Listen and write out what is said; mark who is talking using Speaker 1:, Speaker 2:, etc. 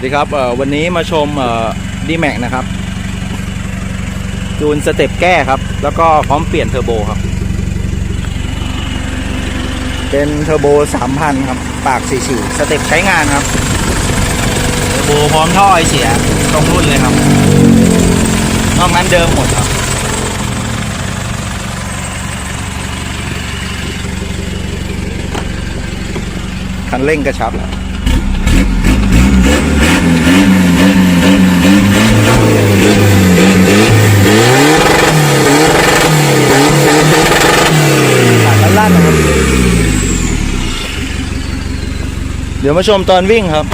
Speaker 1: วัสดีครับเอ่อวันนี้มาชมดีแม็กนะครับจูนสเต็ปแก้ครับ แล้วก็พร้อมเปลี่ยนเทอร์โบครับ เป็นเทอร์โบ3,000ครับ ปาก4ฉี่สเต็ปใช้งานครับ เทอร์โบพร้อมท่อไอเสียตรงรุ่นเลยครับ นอกนั้นเดิมหมดครับคันเร่งกระชับปากลั่น นะครับ เดี๋ยวมาชมตอนวิ่งครับ